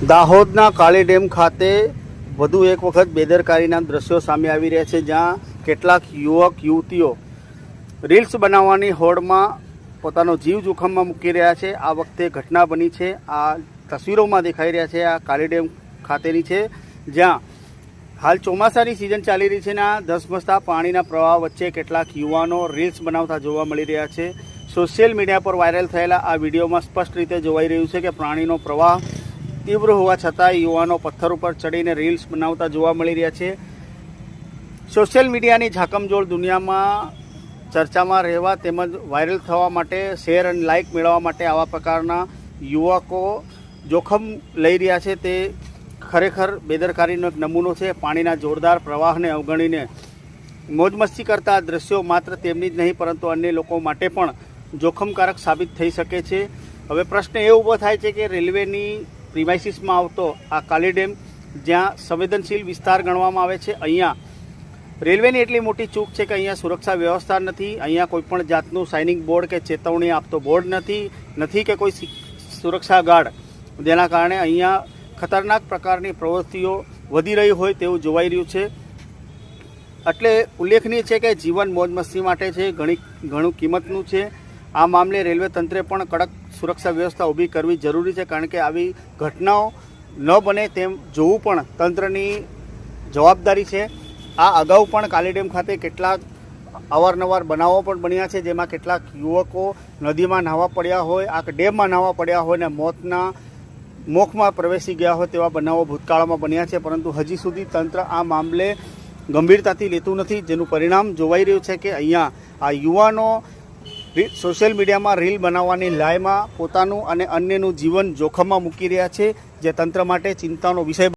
દાહોદના કાળી ડેમ ખાતે વધુ એક વખત બેદરકારીના દ્રશ્યો સામે આવી રહ્યા છે, જ્યાં કેટલાક યુવક, યુવતીઓ રીલ્સ બનાવવાની હોડમાં પોતાનો જીવ જોખમમાં મૂકી રહ્યા છે. આ વખતે ઘટના બની છે. આ તસવીરોમાં દેખાઈ રહ્યા છે. આ કાળી ડેમ ખાતેની છે, જ્યાં હાલ ચોમાસાની સિઝન ચાલી રહી છે ને આ ધસમસતા પાણીના પ્રવાહ વચ્ચે કેટલાક યુવાનો રીલ્સ બનાવતા જોવા મળી રહ્યા છે. સોશિયલ મીડિયા પર વાયરલ થયેલા આ વિડીયોમાં સ્પષ્ટ રીતે જોવાઈ રહ્યું છે કે પાણીનો પ્રવાહ તીવ્ર હોવા છતાં યુવાનો પથ્થર ઉપર ચડીને રીલ્સ બનાવતા જોવા મળી રહ્યા છે. સોશિયલ મીડિયાની ઝાકમજોળ દુનિયામાં ચર્ચામાં રહેવા તેમજ વાયરલ થવા માટે શેર અને લાઇક મેળવવા માટે આવા પ્રકારના યુવકો જોખમ લઈ રહ્યા છે. તે ખરેખર બેદરકારીનો એક નમૂનો છે. પાણીના જોરદાર પ્રવાહને અવગણીને મોજ મસ્તી કરતા દ્રશ્યો માત્ર તેમની જ નહીં, પરંતુ અન્ય લોકો માટે પણ જોખમકારક સાબિત થઈ શકે છે. હવે પ્રશ્ન એ ઊભો થાય છે કે રેલવેની પ્રિમાઇસીસમાં આવતો આ કાલી ડેમ જ્યાં સંવેદનશીલ વિસ્તાર ગણવામાં આવે છે, અહીંયા રેલવેની એટલી મોટી ચૂક છે કે અહીંયા સુરક્ષા વ્યવસ્થા નથી, અહીંયા કોઈપણ જાતનું સાઇનિંગ બોર્ડ કે ચેતવણી આપતો બોર્ડ નથી નથી કે કોઈ સુરક્ષા ગાર્ડ. જેના કારણે અહીંયા ખતરનાક પ્રકારની પ્રવૃત્તિઓ વધી રહી હોય તેવું જોવાઈ રહ્યું છે. એટલે ઉલ્લેખનીય છે કે જીવન મોજ માટે છે, ઘણી, ઘણું કિંમતનું છે. આ મામલે રેલવે તંત્રે પણ કડક સુરક્ષા વ્યવસ્થા ઊભી કરવી જરૂરી છે, કારણ કે આવી ઘટનાઓ ન બને તેમ જોવું પણ તંત્રની જવાબદારી છે. આ અગાઉ પણ કાલી ડેમ ખાતે કેટલાક અવારનવાર બનાવો પણ બન્યા છે, જેમાં કેટલાક યુવકો નદીમાં નાહવા પડ્યા હોય આ ડેમમાં નાહવા પડ્યા હોય ને મોતના મોખમાં પ્રવેશી ગયા હોય તેવા બનાવો ભૂતકાળમાં બન્યા છે, પરંતુ હજી સુધી તંત્ર આ મામલે ગંભીરતાથી લેતું નથી, જેનું પરિણામ જોવાઈ રહ્યું છે કે અહીંયા આ યુવાનો સોશિયલ મીડિયામાં રીલ બનાવવાની લાયમાં પોતાનું અને અન્યનું જીવન જોખમમાં મૂકી રહ્યા છે, જે તંત્ર માટે ચિંતાનો વિષય